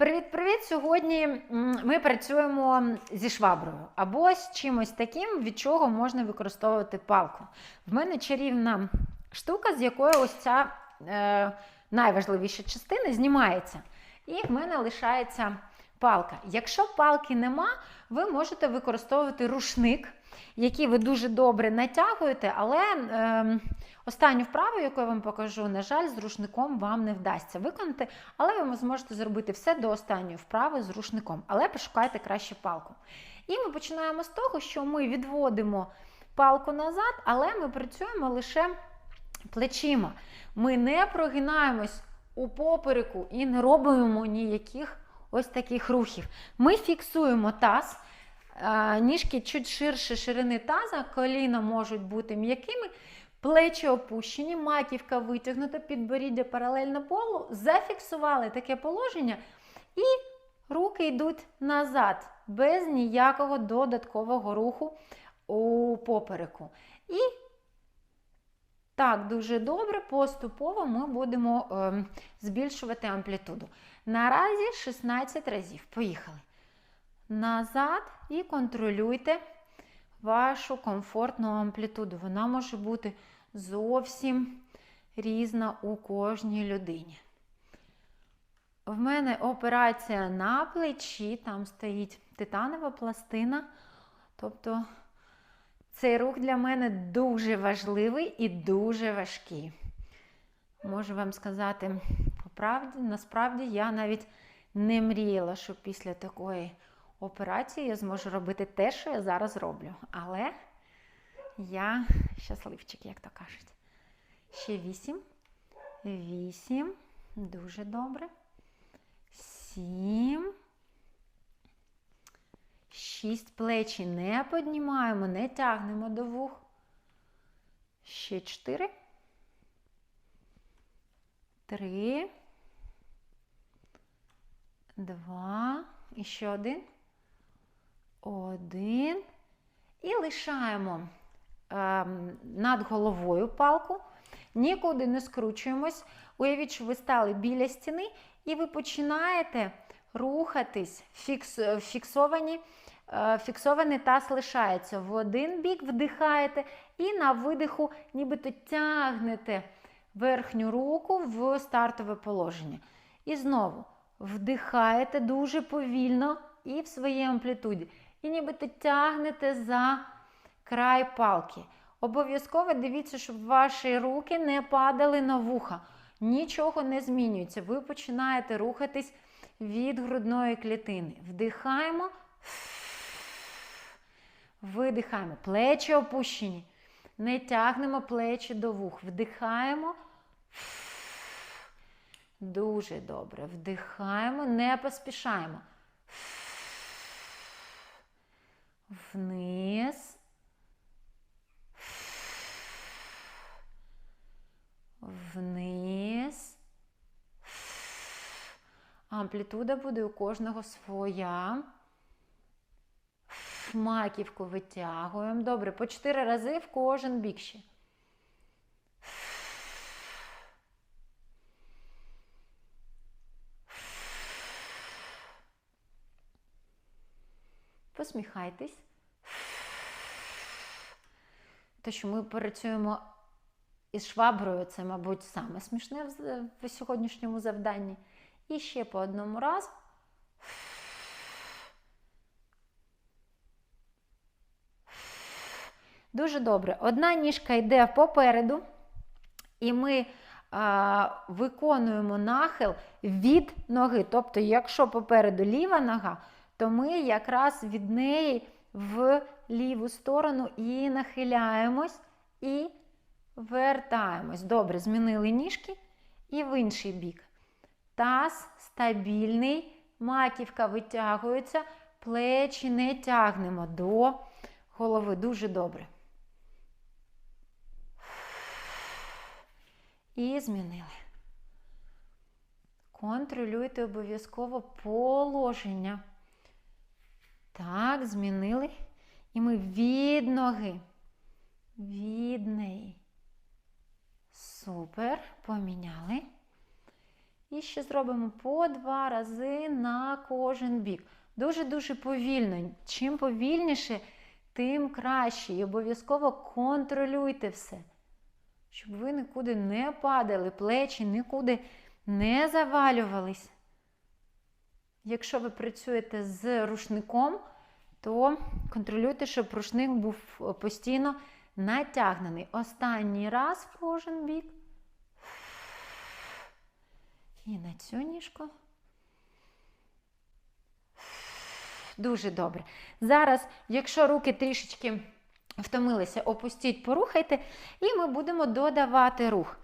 Привіт-привіт! Сьогодні ми працюємо зі шваброю або з чимось таким, від чого можна використовувати палку. В мене чарівна штука, з якої ось ця е, найважливіша частина знімається. І в мене лишається палка. Якщо палки нема, ви можете використовувати рушник, який ви дуже добре натягуєте, але е, останню вправу, яку я вам покажу, на жаль, з рушником вам не вдасться виконати, але ви зможете зробити все до останньої вправи з рушником, але пошукайте краще палку. І ми починаємо з того, що ми відводимо палку назад, але ми працюємо лише плечима. Ми не прогинаємось у попереку і не робимо ніяких ось таких рухів. Ми фіксуємо таз. Е, Ніжки чуть ширше ширини таза, коліна можуть бути м'якими, плечі опущені, маківка витягнута, підборіддя паралельно полу. Зафіксували таке положення, і руки йдуть назад, без ніякого додаткового руху у попереку. І так, дуже добре, поступово ми будемо е, збільшувати амплітуду. Наразі 16 разів. Поїхали. Назад і контролюйте вашу комфортну амплітуду. Вона може бути зовсім різна у кожній людині. В мене операція на плечі, там стоїть титанова пластина. Тобто цей рух для мене дуже важливий і дуже важкий. Можу вам сказати, по правді, насправді я навіть не мріяла, що після такої операції я зможу робити те, що я зараз роблю. Але я щасливчик, як то кажуть. Ще вісім. Вісім. Дуже добре. Сім. Шість плечі не піднімаємо, не тягнемо до вух. Ще чотири. Три. Два. І ще один. Один. І лишаємо е, над головою палку. Нікуди не скручуємось. Уявіть, що ви стали біля стіни, і ви починаєте рухатись, фікс, фіксовані, е, фіксований таз лишається. В один бік вдихаєте і на видиху нібито тягнете верхню руку в стартове положення. І знову вдихаєте дуже повільно і в своїй амплітуді. І нібито тягнете за край палки. Обов'язково дивіться, щоб ваші руки не падали на вуха. Нічого не змінюється. Ви починаєте рухатись від грудної клітини. Вдихаємо, видихаємо. Плечі опущені. Не тягнемо плечі до вух. Вдихаємо. Дуже добре. Вдихаємо, не поспішаємо. Вниз. Вниз. Амплітуда буде у кожного своя. Маківку витягуємо. Добре, по 4 рази в кожен бік ще. Посміхайтесь. Те, що ми працюємо із шваброю, це, мабуть, саме смішне в, сьогоднішньому завданні. І ще по одному разу. Дуже добре. Одна ніжка йде попереду, і ми а, виконуємо нахил від ноги. Тобто, якщо попереду ліва нога, то ми якраз від неї в ліву сторону і нахиляємось, і вертаємось. Добре, змінили ніжки і в інший бік. Таз стабільний, маківка витягується, плечі не тягнемо до голови. Дуже добре. І змінили. Контролюйте обов'язково положення. Так, змінили. І ми від ноги. Від неї. Супер. Поміняли. І ще зробимо по два рази на кожен бік. Дуже-дуже повільно. Чим повільніше, тим краще. І обов'язково контролюйте все, щоб ви нікуди не падали, плечі нікуди не завалювались. Якщо ви працюєте з рушником, то контролюйте, щоб рушник був постійно натягнений. Останній раз в кожен бік. І на цю ніжку. Дуже добре. Зараз, якщо руки трішечки втомилися, опустіть, порухайте, і ми будемо додавати рух.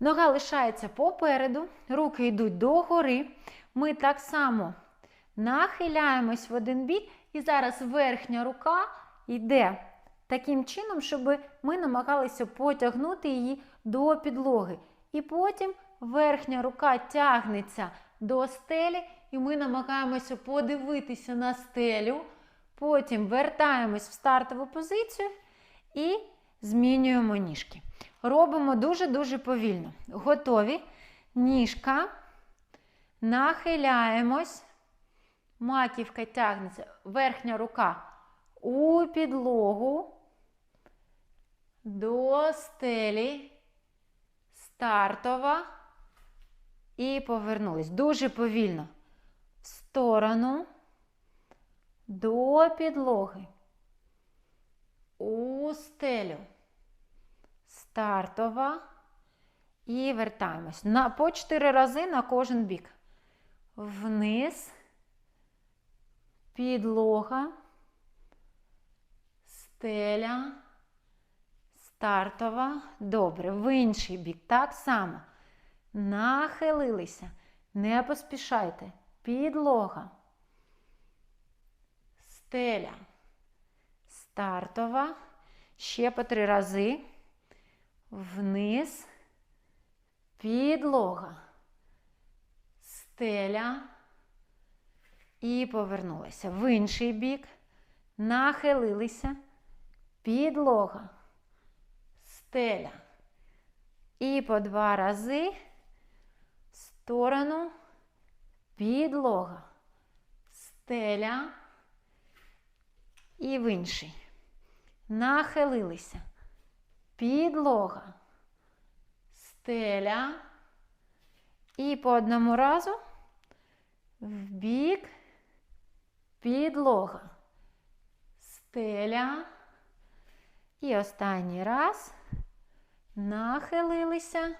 Нога лишається попереду, руки йдуть догори. Ми так само нахиляємось в один бік, і зараз верхня рука йде таким чином, щоб ми намагалися потягнути її до підлоги. І потім верхня рука тягнеться до стелі, і ми намагаємося подивитися на стелю. Потім вертаємось в стартову позицію і змінюємо ніжки. Робимо дуже-дуже повільно. Готові. Ніжка. Нахиляємось. Маківка тягнеться. Верхня рука у підлогу. До стелі. Стартова. І повернулись. Дуже повільно. В сторону. До підлоги. У стелю. Стартова. І вертаємось. На, по 4 рази на кожен бік. Вниз. Підлога. Стеля. Стартова. Добре. В інший бік. Так само. Нахилилися. Не поспішайте. Підлога. Стеля. Стартова. Ще по три рази. Вниз. Підлога. Стеля. І повернулися. В інший бік. Нахилилися. Підлога. Стеля. І по два рази. В сторону. Підлога. Стеля. І в інший. Нахилилися. Підлога. Стеля. І по одному разу в бік. Підлога. Стеля. І останній раз. Нахилилися.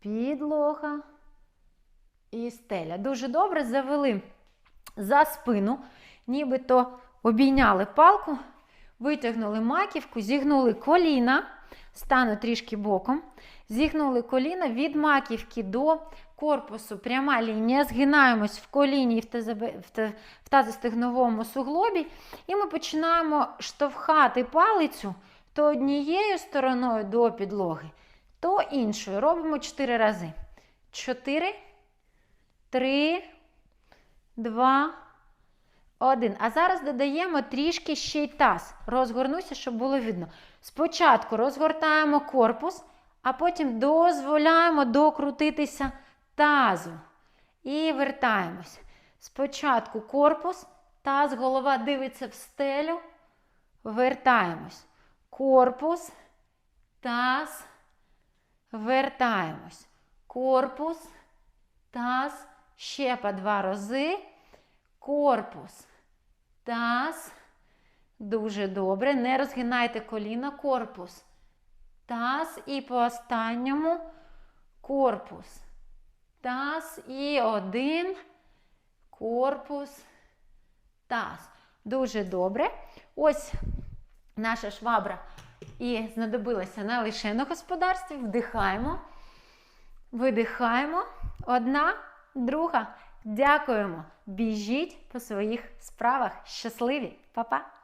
Підлога. І стеля. Дуже добре завели за спину, нібито обійняли палку, витягнули маківку, зігнули коліна, стану трішки боком, зігнули коліна від маківки до корпусу, пряма лінія, згинаємось в коліні і в, тазостегновому суглобі, і ми починаємо штовхати палицю то однією стороною до підлоги, то іншою. Робимо 4 рази. 4, 3, 2, 1. А зараз додаємо трішки ще й таз. Розгорнуся, щоб було видно. Спочатку розгортаємо корпус, а потім дозволяємо докрутитися тазу. І вертаємось. Спочатку корпус, таз, голова дивиться в стелю. Вертаємось. Корпус, таз, вертаємось. Корпус, таз, ще по два рази. Корпус, таз. Дуже добре. Не розгинайте коліна, корпус. Таз і по останньому корпус. Таз і один. Корпус. Таз. Дуже добре. Ось наша швабра і знадобилася не лише на господарстві. Вдихаємо, видихаємо. Одна, друга. Дякуємо. Біжіть по своїх справах. Щасливі, Па-па!